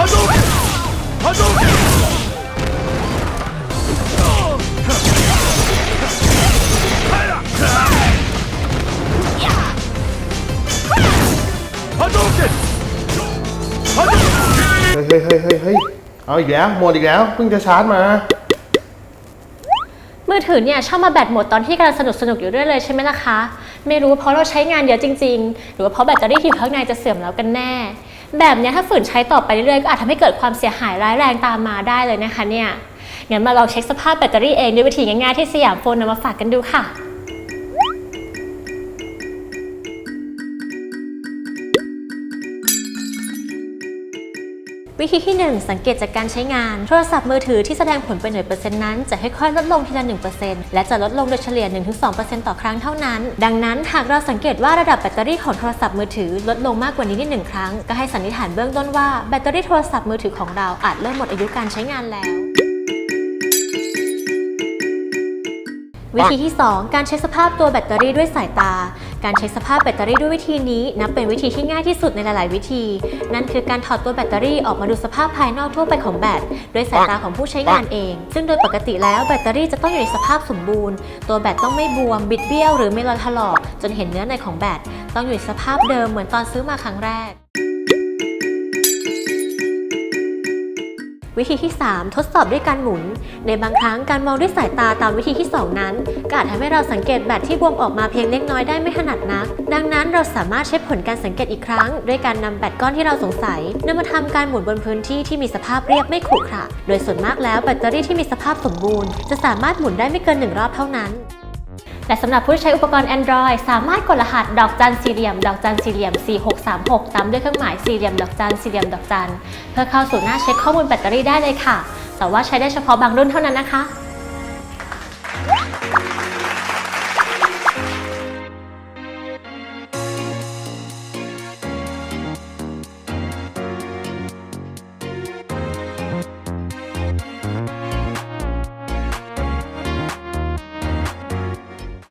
เฮ้ยเฮ้ยเฮ้ยเฮ้ยเฮ้ยเอาอีกแล้วหมดอีกแล้วเพิ่งจะชาร์จมามือถือเนี่ยชอบมาแบตหมดตอนที่กำลังสนุกสนุกอยู่ด้วยเลยใช่ไหมล่ะคะ ไม่รู้เพราะเราใช้งานเยอะจริง ๆ หรือว่าเพราะแบตเตอรี่ที่อยู่ข้างในจะเสื่อมแล้วกันแน่ แบบนี้ถ้าฝืนใช้ต่อไปเรื่อยๆก็อาจทำให้เกิดความเสียหายร้ายแรงตามมาได้เลยนะคะเนี่ยงั้นมาลองเช็คสภาพแบตเตอรี่เองด้วยวิธีง่ายๆที่สยามโฟนนำมาฝากกันดูค่ะ วิธีที่ 1 สังเกตจากการใช้งาน โทรศัพท์มือถือที่แสดงผลเป็นหน่วยเปอร์เซ็นต์นั้นจะค่อยๆลดลงทีละ 1%และจะลดลงโดยเฉลี่ย 1-2%ต่อครั้งเท่านั้น ดังนั้นหากเราสังเกตว่าระดับแบตเตอรี่ของโทรศัพท์มือถือลดลงมากกว่านี้นิดหนึ่งครั้ง ก็ให้สันนิษฐานเบื้องต้นว่าแบตเตอรี่โทรศัพท์มือถือของเราอาจเริ่มหมดอายุการใช้งานแล้ววิธีที่ 2 การใช้สภาพตัวแบตเตอรี่ด้วยสายตา การใช้สภาพแบตเตอรี่ด้วยวิธีนี้นับเป็นวิธีที่ง่ายที่สุดในหลาย ๆ วิธี นั่นคือการถอดตัวแบตเตอรี่ออกมาดูสภาพภายนอกทั่วไปของแบตด้วยสายตาของผู้ใช้งานเอง ซึ่งโดยปกติแล้วแบตเตอรี่จะต้องอยู่ในสภาพสมบูรณ์ ตัวแบตต้องไม่บวมบิดเบี้ยวหรือไม่รอยถลอกจนเห็นเนื้อในของแบตต้องอยู่ในสภาพเดิมเหมือนตอนซื้อมาครั้งแรก วิธีที่ 3 ทดสอบด้วยการหมุน ในบางครั้งการมองด้วยสายตาตามวิธีที่ 2 นั้น ก็อาจทำให้เราสังเกตแบตที่บวมออกมาเพียงเล็กน้อยได้ไม่ถนัดนัก ดังนั้นเราสามารถเช็คผลการสังเกตอีกครั้ง ด้วยการนำแบตก้อนที่เราสงสัยนำมาทำการหมุนบนพื้นที่ที่มีสภาพเรียบไม่ขรุขระโดยส่วนมากแล้วแบตเตอรี่ที่มีสภาพสมบูรณ์ จะสามารถหมุนได้ไม่เกินหนึ่งรอบเท่านั้น และสำหรับผู้ใช้อุปกรณ์ Android สามารถกดรหัสดอกจันสี่เหลี่ยม ดอกจันสี่เหลี่ยม 4636 ตามด้วยเครื่องหมายสี่เหลี่ยมดอกจันสี่เหลี่ยมดอกจันเพื่อเข้าสู่หน้าเช็คข้อมูลแบตเตอรี่ได้เลยค่ะ แต่ว่าใช้ได้เฉพาะบางรุ่นเท่านั้นนะคะ